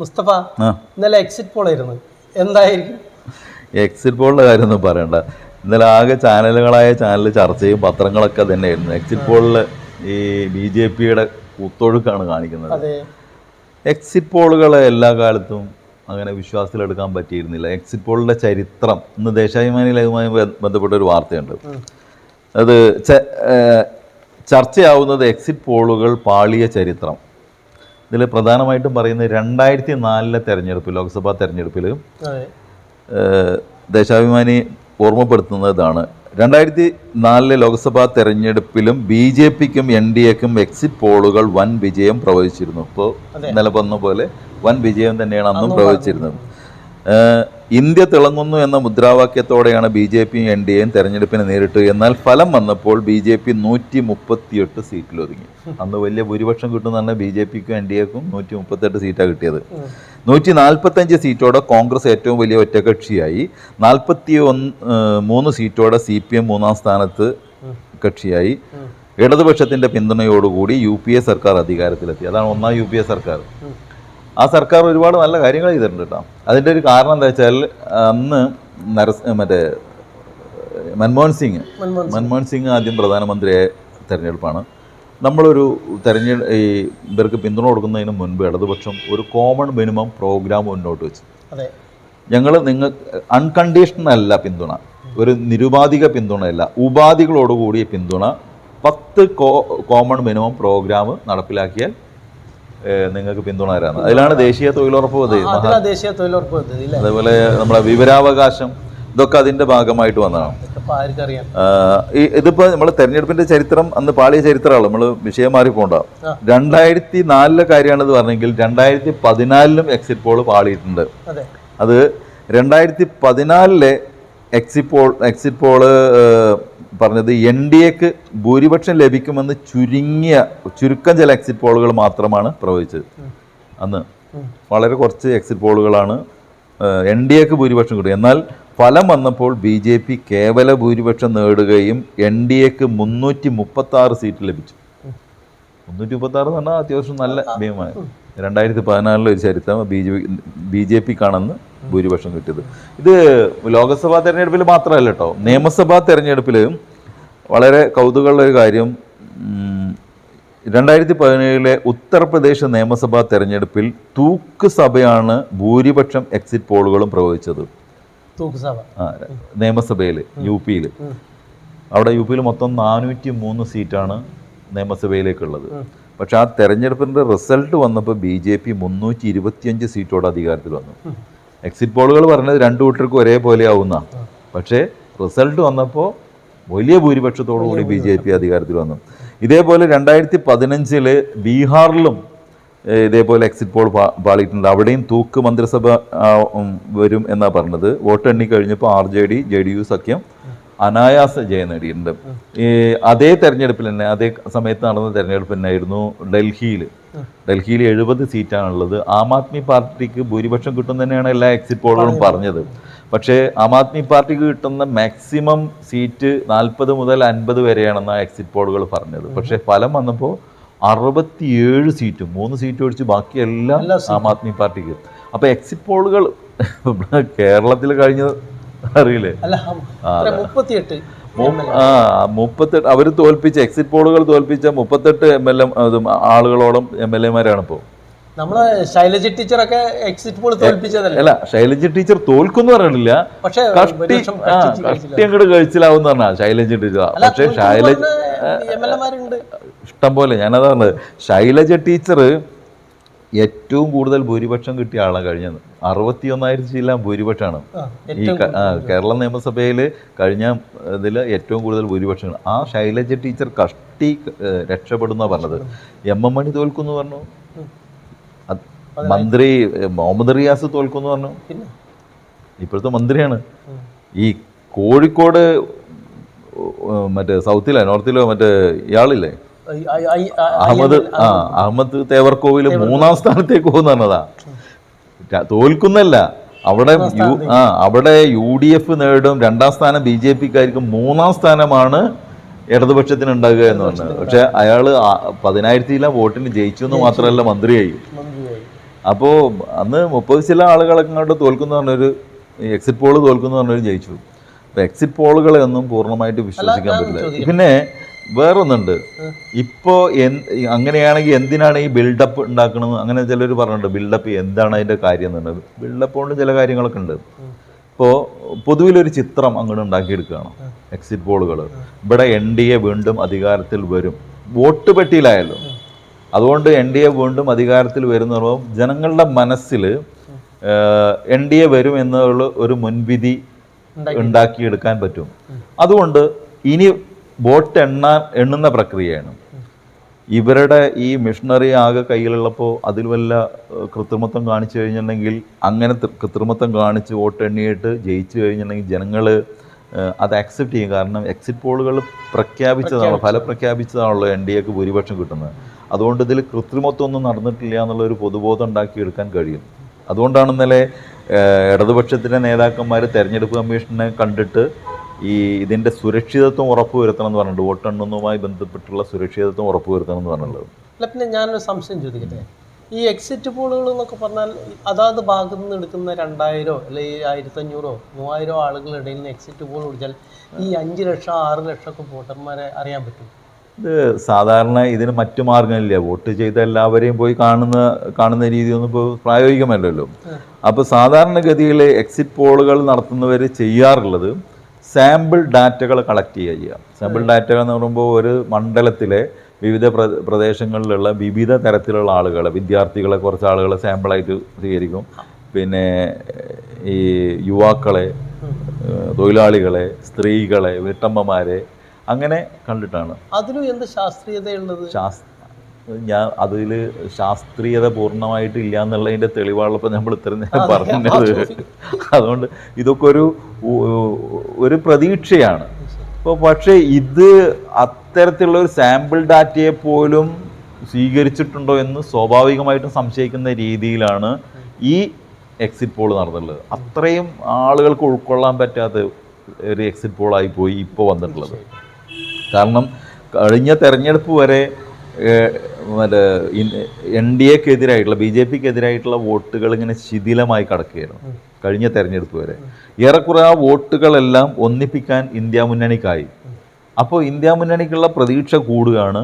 മുസ്തഫ ഇന്നലെ exit poll ആയിരുന്നു. എന്തായിരിക്കും? എക്സിറ്റ് പോളിന്റെ കാര്യമൊന്നും പറയണ്ട. ഇന്നലെ ആകെ ചാനലുകളായ ചാനൽ ചർച്ചയും പത്രങ്ങളൊക്കെ തന്നെയായിരുന്നു. എക്സിറ്റ് പോളിൽ ഈ ബി ജെ പിയുടെ കുത്തൊഴുക്കാണ് കാണിക്കുന്നത്. എക്സിറ്റ് പോളുകൾ എല്ലാ കാലത്തും അങ്ങനെ വിശ്വാസത്തിലെടുക്കാൻ പറ്റിയിരുന്നില്ല. എക്സിറ്റ് പോളിന്റെ ചരിത്രം. ഇന്ന് ദേശാഭിമാനി ലഹുമായി ബന്ധപ്പെട്ട ഒരു വാർത്തയുണ്ട്. അത് ചർച്ചയാവുന്നത് എക്സിറ്റ് പോളുകൾ പാളിയ ചരിത്രം. ഇതിൽ പ്രധാനമായിട്ടും പറയുന്നത് രണ്ടായിരത്തി നാലിലെ തെരഞ്ഞെടുപ്പ് ലോക്സഭാ തെരഞ്ഞെടുപ്പിൽ ദേശാഭിമാനി ഓർമ്മപ്പെടുത്തുന്നതാണ്. രണ്ടായിരത്തി നാലിലെ ലോക്സഭാ തെരഞ്ഞെടുപ്പിലും ബി ജെ പിക്കും എൻ ഡി എക്കും എക്സിറ്റ് പോളുകൾ വൻ വിജയം പ്രവചിച്ചിരുന്നു ഇപ്പോൾ ഇന്നലെ പറഞ്ഞ പോലെ വൻ വിജയം തന്നെയാണ് അന്നും പ്രവചിച്ചിരുന്നത് ഇന്ത്യ തിളങ്ങുന്നു എന്ന മുദ്രാവാക്യത്തോടെയാണ് ബി ജെ പിയും എൻ ഡി എയും തെരഞ്ഞെടുപ്പിനെ നേരിട്ടു എന്നാൽ ഫലം വന്നപ്പോൾ ബി ജെ പി നൂറ്റി മുപ്പത്തിയെട്ട് സീറ്റിലൊതുങ്ങി. അന്ന് വലിയ ഭൂരിപക്ഷം കിട്ടുന്നതാണ് ബി ജെ പിക്കും എൻ ഡി എക്കും നൂറ്റി മുപ്പത്തെട്ട് സീറ്റാണ് കിട്ടിയത്. നൂറ്റി നാൽപ്പത്തഞ്ച് സീറ്റോടെ കോൺഗ്രസ് ഏറ്റവും വലിയ ഒറ്റകക്ഷിയായി. നാൽപ്പത്തി ഒന്ന് മൂന്ന് സീറ്റോടെ സി പി എം മൂന്നാം സ്ഥാനത്ത് കക്ഷിയായി. ഇടതുപക്ഷത്തിന്റെ പിന്തുണയോടുകൂടി യു പി എ സർക്കാർ അധികാരത്തിലെത്തി. അതാണ് ഒന്നാം യു പി എ സർക്കാർ. ആ സർക്കാർ ഒരുപാട് നല്ല കാര്യങ്ങൾ ചെയ്തിട്ടുണ്ട് കേട്ടോ. അതിന്റെ ഒരു കാരണം എന്താ വെച്ചാൽ അന്ന് നരസ് മറ്റേ മൻമോഹൻ സിംഗ് മൻമോഹൻ സിംഗ്. ആദ്യം പ്രധാനമന്ത്രിയെ തെരഞ്ഞെടുപ്പാണ്. നമ്മളൊരു തെരഞ്ഞെ ഈ ഇവർക്ക് പിന്തുണ കൊടുക്കുന്നതിന് മുൻപ് ഇടതുപക്ഷം ഒരു കോമൺ മിനിമം പ്രോഗ്രാം മുന്നോട്ട് വെച്ചു. ഞങ്ങൾ നിങ്ങൾ അൺകണ്ടീഷണൽ അല്ല പിന്തുണ. ഒരു നിരുപാധിക പിന്തുണയല്ല. ഉപാധികളോടുകൂടിയ പിന്തുണ പത്ത് കോ കോമൺ മിനിമം പ്രോഗ്രാം നടപ്പിലാക്കിയാൽ നിങ്ങൾക്ക് പിന്തുണ തരാമെന്ന് അതിലാണ് ദേശീയ തൊഴിലുറപ്പ് പദ്ധതി. ദേശീയ തൊഴിലുറപ്പ് പദ്ധതി അതേപോലെ നമ്മുടെ വിവരാവകാശം ഇതൊക്കെ അതിന്റെ ഭാഗമായിട്ട് വന്നതാണ്. ഇതിപ്പോ നമ്മൾ തെരഞ്ഞെടുപ്പിന്റെ ചരിത്രം അന്ന് പാളിയ ചരിത്രമാണ്. നമ്മൾ വിഷയം മാറി പോണ്ട. രണ്ടായിരത്തി നാലിലെ കാര്യമാണ് എന്ന് പറഞ്ഞെങ്കിൽ രണ്ടായിരത്തി പതിനാലിലും എക്സിറ്റ് പോൾ പാളിയിട്ടുണ്ട്. അതെ. രണ്ടായിരത്തി പതിനാലിലെ എക്സിറ്റ് പോൾ എക്സിറ്റ് പോൾ പറഞ്ഞത് എൻ ഡി എക്ക് ഭൂരിപക്ഷം ലഭിക്കുമെന്ന് ചുരുങ്ങിയ ചുരുക്കം ചില എക്സിറ്റ് പോളുകൾ മാത്രമാണ് പ്രവചിച്ചത്. അന്ന് വളരെ കുറച്ച് എക്സിറ്റ് പോളുകളാണ് എൻ ഡി എക്ക് ഭൂരിപക്ഷം കിട്ടും എന്നാൽ ഫലം വന്നപ്പോൾ ബി ജെ പി കേവല ഭൂരിപക്ഷം നേടുകയും എൻ ഡി എക്ക് മുന്നൂറ്റി മുപ്പത്തി ആറ് സീറ്റ് ലഭിച്ചു. മുന്നൂറ്റി മുപ്പത്തി ആറ് എന്ന് പറഞ്ഞാൽ അത്യാവശ്യം നല്ല ഭീമമായി രണ്ടായിരത്തി പതിനാലിലെ ഒരു ചരിത്രം ബി ജെ ബി ജെ ഭൂരിപക്ഷം കിട്ടിയത്. ഇത് ലോക്സഭാ തെരഞ്ഞെടുപ്പിൽ മാത്രമല്ല കേട്ടോ. നിയമസഭാ തെരഞ്ഞെടുപ്പിൽ വളരെ കൗതുകമുള്ള ഒരു കാര്യം. രണ്ടായിരത്തി പതിനേഴിലെ ഉത്തർപ്രദേശ് നിയമസഭാ തെരഞ്ഞെടുപ്പിൽ തൂക്ക് സഭയാണ് ഭൂരിപക്ഷം എക്സിറ്റ് പോളുകളും പ്രവഹിച്ചത് നിയമസഭയിൽ യു പിയിൽ അവിടെ യു പിയിൽ മൊത്തം നാനൂറ്റി മൂന്ന് സീറ്റാണ് നിയമസഭയിലേക്കുള്ളത്. പക്ഷെ ആ തെരഞ്ഞെടുപ്പിന്റെ റിസൾട്ട് വന്നപ്പോൾ ബി ജെ പി മുന്നൂറ്റി ഇരുപത്തിയഞ്ച് സീറ്റോടെ അധികാരത്തിൽ വന്നു. എക്സിറ്റ് പോളുകൾ പറഞ്ഞത് രണ്ടു കൂട്ടർക്കും ഒരേപോലെ ആവുന്ന പക്ഷേ റിസൾട്ട് വന്നപ്പോൾ വലിയ ഭൂരിപക്ഷത്തോടു കൂടി ബി ജെ പി അധികാരത്തിൽ വന്നു. ഇതേപോലെ രണ്ടായിരത്തി പതിനഞ്ചിൽ ബീഹാറിലും ഇതേപോലെ എക്സിറ്റ് പോൾ പാളിയിട്ടുണ്ട്. അവിടെയും തൂക്ക് മന്ത്രിസഭ വരും എന്നാണ് പറഞ്ഞത്. വോട്ട് എണ്ണി കഴിഞ്ഞപ്പോൾ R J D J D U സഖ്യം അനായാസ ജയം നേടിയിട്ടുണ്ട്. ഈ അതേ തെരഞ്ഞെടുപ്പിൽ തന്നെ അതേ സമയത്ത് നടന്ന തെരഞ്ഞെടുപ്പ് തന്നെയായിരുന്നു ഡൽഹിയിൽ ഡൽഹിയിൽ എഴുപത് സീറ്റാണുള്ളത്. ആം ആദ്മി പാർട്ടിക്ക് ഭൂരിപക്ഷം കിട്ടും തന്നെയാണ് എല്ലാ എക്സിറ്റ് പോളുകളും പറഞ്ഞത്. പക്ഷേ ആം ആദ്മി പാർട്ടിക്ക് കിട്ടുന്ന മാക്സിമം സീറ്റ് നാൽപ്പത് മുതൽ അൻപത് വരെയാണെന്ന് എക്സിറ്റ് പോളുകൾ പറഞ്ഞത്. പക്ഷേ ഫലം വന്നപ്പോൾ അറുപത്തിയേഴ് സീറ്റും മൂന്ന് സീറ്റ് ഒഴിച്ച് ബാക്കിയെല്ലാം ആം ആദ്മി പാർട്ടിക്ക്. അപ്പോൾ എക്സിറ്റ് പോളുകൾ കേരളത്തിൽ കഴിഞ്ഞ അറിയില്ലേ? ആ മുപ്പത്തെട്ട് അവർ തോൽപ്പിച്ച എക്സിറ്റ് പോളുകൾ തോൽപ്പിച്ച മുപ്പത്തെട്ട് എം എൽ എം ആളുകളോളം എം എൽ എമാരാണ് ഇപ്പോൾ നമ്മളെ ശൈലജ ടീച്ചറൊക്കെ എക്സിറ്റ് പോൾ തോൽപ്പിച്ചതല്ലേ? അല്ല ശൈലജ ടീച്ചർ തോൽക്കുന്നു പറയണില്ല പക്ഷേ കഷ്ടി അങ്ങോട്ട് കഴിച്ചിലാവും പറഞ്ഞാ ശൈലജ ടീച്ചർ. പക്ഷെ ശൈലജ് ഇഷ്ടം പോലെ ഞാനതാ പറഞ്ഞത്. ശൈലജ ടീച്ചർ ഏറ്റവും കൂടുതൽ ഭൂരിപക്ഷം കിട്ടിയ ആളാണ് കഴിഞ്ഞത് അറുപത്തി ഒന്നായിരത്തി ചില്ല ഭൂരിപക്ഷമാണ്. ഈ കേരള നിയമസഭയിൽ കഴിഞ്ഞ ഇതിൽ ഏറ്റവും കൂടുതൽ ഭൂരിപക്ഷം. ആ ശൈലജ ടീച്ചർ കഷ്ടി രക്ഷപ്പെടുന്ന പറഞ്ഞത്. എം എം മണി തോൽക്കുന്നു പറഞ്ഞു. മന്ത്രി മുഹമ്മദ് റിയാസ് തോൽക്കുന്നു പറഞ്ഞു. ഇപ്പോഴത്തെ മന്ത്രിയാണ്. ഈ കോഴിക്കോട് മറ്റേ സൗത്തിലോ നോർത്തിലോ മറ്റേ ഇയാളില്ലേ? അഹമ്മദ് ആ അഹമ്മദ് തേവർക്കോവിൽ മൂന്നാം സ്ഥാനത്തേക്ക് പോകുന്ന പറഞ്ഞതാ തോൽക്കുന്നല്ല. അവിടെ യു ആ അവിടെ യു ഡി എഫ് നേടും രണ്ടാം സ്ഥാനം ബി ജെ പിക്കായിരിക്കും. മൂന്നാം സ്ഥാനമാണ് ഇടതുപക്ഷത്തിന് ഉണ്ടാകുക എന്ന് പറഞ്ഞത്. പക്ഷെ അയാൾ പതിനായിരത്തിയിലെ വോട്ടിന് ജയിച്ചു എന്ന് മാത്രമല്ല മന്ത്രിയായി. അപ്പോൾ അന്ന് മുപ്പത് ചില ആളുകളൊക്കെ അങ്ങോട്ട് തോൽക്കുന്ന പറഞ്ഞൊരു എക്സിറ്റ് പോൾ തോൽക്കുന്ന പറഞ്ഞൊരു ജയിച്ചു. അപ്പോൾ എക്സിറ്റ് പോളുകളെ ഒന്നും പൂർണമായിട്ട് വിശ്വസിക്കാൻ പറ്റില്ല? പിന്നെ വേറൊന്നുണ്ട്. ഇപ്പോൾ എൻ അങ്ങനെയാണെങ്കിൽ എന്തിനാണ് ഈ ബിൽഡപ്പ് ഉണ്ടാക്കണമെന്ന് അങ്ങനെ ചിലർ പറഞ്ഞിട്ടുണ്ട് ബിൽഡപ്പ് എന്താണ് അതിന്റെ കാര്യം എന്നുള്ളത് ബിൽഡപ്പ് കൊണ്ട് ചില കാര്യങ്ങളൊക്കെ ഉണ്ട്. ഇപ്പോൾ പൊതുവിലൊരു ചിത്രം അങ്ങോട്ട് ഉണ്ടാക്കിയെടുക്കുകയാണ് എക്സിറ്റ് പോളുകൾ ഇവിടെ എൻ ഡി എ വീണ്ടും അധികാരത്തിൽ വരും. വോട്ട് പെട്ടിയിലായല്ലോ. അതുകൊണ്ട് എൻ ഡി എ വീണ്ടും അധികാരത്തിൽ വരുന്ന ജനങ്ങളുടെ മനസ്സിൽ എൻ ഡി എ വരും എന്നുള്ള ഒരു മുൻവിധി ഉണ്ടാക്കിയെടുക്കാൻ പറ്റും. അതുകൊണ്ട് ഇനി വോട്ട് എണ്ണാൻ എണ്ണുന്ന പ്രക്രിയയാണ്. ഇവരുടെ ഈ മിഷണറി ആകെ കയ്യിലുള്ളപ്പോൾ അതിൽ വല്ല കൃത്രിമത്വം കാണിച്ചു കഴിഞ്ഞിട്ടുണ്ടെങ്കിൽ അങ്ങനെ കൃത്രിമത്വം കാണിച്ച് വോട്ട് എണ്ണിയിട്ട് ജയിച്ചു കഴിഞ്ഞിട്ടുണ്ടെങ്കിൽ ജനങ്ങൾ അത് അക്സെപ്റ്റ് ചെയ്യും. കാരണം എക്സിറ്റ് പോളുകൾ പ്രഖ്യാപിച്ചതാണല്ലോ ഫലം പ്രഖ്യാപിച്ചതാണല്ലോ എൻ ഡി എക്ക് ഭൂരിപക്ഷം കിട്ടുന്നത്. അതുകൊണ്ട് ഇതിൽ കൃത്രിമത്വം ഒന്നും നടന്നിട്ടില്ല എന്നുള്ള ഒരു പൊതുബോധം ഉണ്ടാക്കിയെടുക്കാൻ കഴിയും. അതുകൊണ്ടാണ് ഇന്നലെ ഇടതുപക്ഷത്തിന്റെ നേതാക്കന്മാർ തെരഞ്ഞെടുപ്പ് കമ്മീഷനെ കണ്ടിട്ട് ഈ ഇതിന്റെ സുരക്ഷിതത്വം ഉറപ്പുവരുത്തണം എന്ന് പറഞ്ഞിട്ടുണ്ട്. വോട്ടെണ്ണുന്നതുമായി ബന്ധപ്പെട്ടുള്ള സുരക്ഷിതത്വം ഉറപ്പുവരുത്തണം എന്ന് പറഞ്ഞുള്ളത് അല്ല പിന്നെ ഞാനൊരു സംശയം ചോദിക്കട്ടെ? ഈ എക്സിറ്റ് പോളുകൾ എന്നൊക്കെ പറഞ്ഞാൽ അതാത് ഭാഗത്തു നിന്ന് എടുക്കുന്ന രണ്ടായിരോ അല്ലെങ്കിൽ ആയിരത്തി അഞ്ഞൂറോ മൂവായിരോ ആളുകളുടെ ഇടയിൽ നിന്ന് എക്സിറ്റ് പോൾ വിളിച്ചാൽ ഈ അഞ്ച് ലക്ഷം ആറ് ലക്ഷം ഒക്കെ വോട്ടർമാരെ അറിയാൻ പറ്റും. ഇത് സാധാരണ ഇതിന് മറ്റു മാർഗമില്ല വോട്ട് ചെയ്ത എല്ലാവരെയും പോയി കാണുന്ന കാണുന്ന രീതിയൊന്നും ഇപ്പോൾ പ്രായോഗികമല്ലല്ലോ. അപ്പോൾ സാധാരണഗതിയിൽ എക്സിറ്റ് പോളുകൾ നടത്തുന്നവർ ചെയ്യാറുള്ളത് സാമ്പിൾ ഡാറ്റകൾ കളക്ട് ചെയ്യുക സാമ്പിൾ ഡാറ്റകൾ എന്ന് പറയുമ്പോൾ ഒരു മണ്ഡലത്തിലെ വിവിധ പ്ര പ്രദേശങ്ങളിലുള്ള വിവിധ തരത്തിലുള്ള ആളുകളെ വിദ്യാർത്ഥികളെ കുറച്ച് ആളുകളെ സാമ്പിളായിട്ട് സ്വീകരിക്കും. പിന്നെ ഈ യുവാക്കളെ തൊഴിലാളികളെ സ്ത്രീകളെ വീട്ടമ്മമാരെ അങ്ങനെ കണ്ടിട്ടാണ്. അതിലും എന്ത് ശാസ്ത്രീയതയുള്ളത്? ശാസ് ഞാൻ അതിൽ ശാസ്ത്രീയത പൂർണമായിട്ട് ഇല്ല എന്നുള്ളതിന്റെ തെളിവാണല്ലോ നമ്മൾ ഇത്ര നേരം പറഞ്ഞത്. അതുകൊണ്ട് ഇതൊക്കെ ഒരു ഒരു പ്രതീക്ഷയാണ്. അപ്പോൾ പക്ഷേ ഇത് അത്തരത്തിലുള്ള ഒരു സാമ്പിൾ ഡാറ്റയെ പോലും സ്വീകരിച്ചിട്ടുണ്ടോ എന്ന് സ്വാഭാവികമായിട്ടും സംശയിക്കുന്ന രീതിയിലാണ് ഈ എക്സിറ്റ് പോൾ നടന്നിട്ടുള്ളത്. അത്രയും ആളുകൾക്ക് ഉൾക്കൊള്ളാൻ പറ്റാത്ത ഒരു എക്സിറ്റ് പോളായി പോയി ഇപ്പോൾ വന്നിട്ടുള്ളത്. കാരണം കഴിഞ്ഞ തെരഞ്ഞെടുപ്പ് വരെ മറ്റേ എൻ ഡി എക്കെതിരായിട്ടുള്ള ബി ജെ പിക്ക് എതിരായിട്ടുള്ള വോട്ടുകൾ ഇങ്ങനെ ശിഥിലമായി കിടക്കുകയായിരുന്നു കഴിഞ്ഞ തെരഞ്ഞെടുപ്പ് വരെ. ഏറെക്കുറെ ആ വോട്ടുകളെല്ലാം ഒന്നിപ്പിക്കാൻ ഇന്ത്യ മുന്നണിക്കായി. അപ്പോൾ ഇന്ത്യ മുന്നണിക്കുള്ള പ്രതീക്ഷ കൂടുകയാണ്.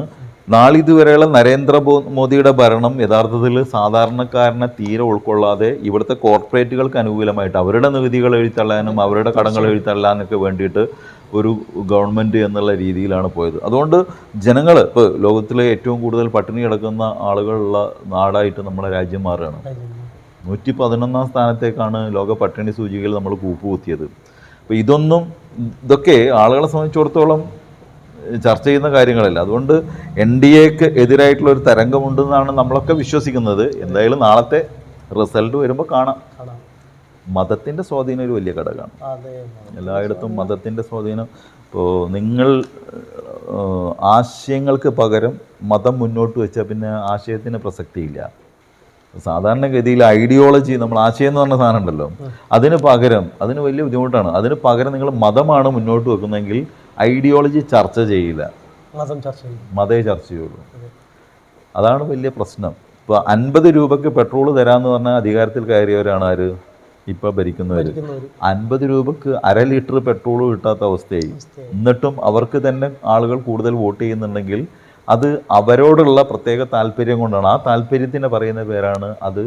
നാളിതുവരെയുള്ള നരേന്ദ്ര മോദിയുടെ ഭരണം യഥാർത്ഥത്തിൽ സാധാരണക്കാരനെ തീരെ ഉൾക്കൊള്ളാതെ ഇവിടുത്തെ കോർപ്പറേറ്റുകൾക്ക് അനുകൂലമായിട്ട് അവരുടെ നികുതികൾ എഴുത്തള്ളാനും അവരുടെ കടങ്ങൾ എഴുത്തള്ളാനൊക്കെ വേണ്ടിയിട്ട് ഒരു ഗവൺമെന്റ് എന്നുള്ള രീതിയിലാണ് പോയത്. അതുകൊണ്ട് ജനങ്ങൾ ഇപ്പോൾ ലോകത്തിലെ ഏറ്റവും കൂടുതൽ പട്ടിണി കിടക്കുന്ന ആളുകളുള്ള നാടായിട്ട് നമ്മുടെ രാജ്യം മാറുകയാണ്. നൂറ്റി പതിനൊന്നാം സ്ഥാനത്തേക്കാണ് ലോക പട്ടിണി സൂചികയിൽ നമ്മൾ കൂപ്പ് കൂപ്പുകുത്തിയത്. അപ്പോൾ ഇതൊന്നും ഇതൊക്കെ ആളുകളെ സംബന്ധിച്ചിടത്തോളം ചർച്ച ചെയ്യുന്ന കാര്യങ്ങളല്ല. അതുകൊണ്ട് എൻ ഡി എക്ക് എതിരായിട്ടുള്ള ഒരു തരംഗമുണ്ടെന്നാണ് നമ്മളൊക്കെ വിശ്വസിക്കുന്നത്. എന്തായാലും നാളത്തെ റിസൾട്ട് വരുമ്പോൾ കാണാം. മതത്തിന്റെ സ്വാധീനം ഒരു വലിയ ഘടകമാണ്. എല്ലായിടത്തും മതത്തിന്റെ സ്വാധീനം. ഇപ്പോൾ നിങ്ങൾ ആശയങ്ങൾക്ക് പകരം മതം മുന്നോട്ട് വെച്ചാൽ പിന്നെ ആശയത്തിന് പ്രസക്തിയില്ല. സാധാരണഗതിയിൽ ഐഡിയോളജി നമ്മൾ ആശയം എന്ന് പറഞ്ഞ സാധനം ഉണ്ടല്ലോ. അതിന് പകരം അതിന് വലിയ ബുദ്ധിമുട്ടാണ്. അതിന് പകരം നിങ്ങൾ മതമാണ് മുന്നോട്ട് വെക്കുന്നതെങ്കിൽ ഐഡിയോളജി ചർച്ച ചെയ്യില്ല. മതം ചർച്ച ചെയ്യും മതേ ചർച്ച ചെയ്യുള്ളൂ. അതാണ് വലിയ പ്രശ്നം. ഇപ്പോൾ അൻപത് രൂപയ്ക്ക് പെട്രോൾ തരാമെന്ന് പറഞ്ഞാൽ അധികാരത്തിൽ കയറിയവരാണ് ആര്? ഇപ്പോൾ ഭരിക്കുന്നവർ ഭരിക്കുന്നവര്. അൻപത് രൂപക്ക് അര ലിറ്റർ പെട്രോൾ കിട്ടാത്ത അവസ്ഥയായി. എന്നിട്ടും അവർക്ക് തന്നെ ആളുകൾ കൂടുതൽ വോട്ട് ചെയ്യുന്നുണ്ടെങ്കിൽ അത് അവരോടുള്ള പ്രത്യേക താല്പര്യം കൊണ്ടാണ്. ആ താല്പര്യത്തിന് പറയുന്ന പേരാണ് അത്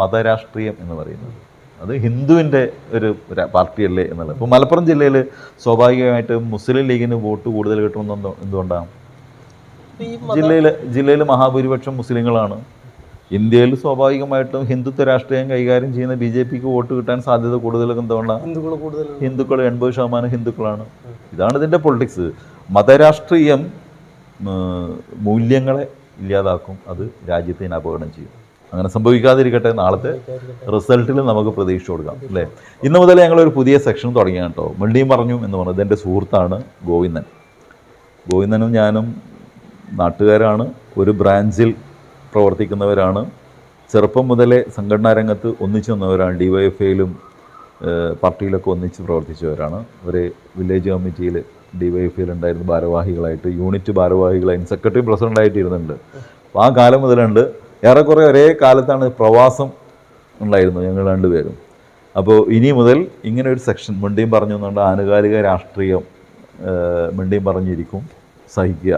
മതരാഷ്ട്രീയം എന്ന് പറയുന്നത്. അത് ഹിന്ദുവിന്റെ ഒരു പാർട്ടിയല്ലേ എന്നുള്ളത്. ഇപ്പോൾ മലപ്പുറം ജില്ലയിൽ സ്വാഭാവികമായിട്ട് മുസ്ലിം ലീഗിന് വോട്ട് കൂടുതൽ കിട്ടുമെന്ന് എന്തുകൊണ്ടാണ് ജില്ലയിൽ ജില്ലയിൽ മഹാഭൂരിപക്ഷം മുസ്ലിങ്ങളാണ്. ഇന്ത്യയിൽ സ്വാഭാവികമായിട്ടും ഹിന്ദുത്വ രാഷ്ട്രീയം കൈകാര്യം ചെയ്യുന്ന ബി ജെ പിക്ക് വോട്ട് കിട്ടാൻ സാധ്യത കൂടുതൽ എന്തുകൊണ്ടാണ് ഹിന്ദുക്കൾ എൺപത് ശതമാനം ഹിന്ദുക്കളാണ്. ഇതാണ് ഇതിന്റെ പൊളിറ്റിക്സ് മതരാഷ്ട്രീയം മൂല്യങ്ങളെ ഇല്ലാതാക്കും. അത് രാജ്യത്തിന് അപകടം ചെയ്യും. അങ്ങനെ സംഭവിക്കാതിരിക്കട്ടെ. നാളത്തെ റിസൾട്ടിൽ നമുക്ക് പ്രതീക്ഷ കൊടുക്കാം അല്ലേ? ഇന്ന് മുതൽ ഞങ്ങളൊരു പുതിയ സെക്ഷൻ തുടങ്ങിയാണ് കേട്ടോ. മിണ്ടിയും പറഞ്ഞു എന്ന് പറഞ്ഞത് എന്റെ സുഹൃത്താണ് ഗോവിന്ദൻ. ഗോവിന്ദനും ഞാനും നാട്ടുകാരാണ്. ഒരു ബ്രാഞ്ചിൽ പ്രവർത്തിക്കുന്നവരാണ്. ചെറുപ്പം മുതലേ സംഘടനാ രംഗത്ത് ഒന്നിച്ചു നിന്നവരാണ്. ഡി വൈ എഫ് ഐയിലും പാർട്ടിയിലൊക്കെ ഒന്നിച്ച് പ്രവർത്തിച്ചവരാണ്. അവർ വില്ലേജ് കമ്മിറ്റിയിൽ ഡി വൈ എഫ് ഐയിലുണ്ടായിരുന്നു ഭാരവാഹികളായിട്ട് യൂണിറ്റ് ഭാരവാഹികളായിട്ട് സെക്രട്ടറി പ്രസിഡന്റായിട്ട് ഇരുന്നുണ്ട് അപ്പോൾ ആ കാലം മുതലുണ്ട്. ഏറെക്കുറെ ഒരേ കാലത്താണ് പ്രവാസം ഉണ്ടായിരുന്നു ഞങ്ങൾ രണ്ടുപേരും. അപ്പോൾ ഇനി മുതൽ ഇങ്ങനെ ഒരു സെക്ഷൻ മിണ്ടിയും പറഞ്ഞു എന്നുകൊണ്ട് ആനുകാലിക രാഷ്ട്രീയം മിണ്ടിയും പറഞ്ഞിരിക്കും. സഹിക്കുക.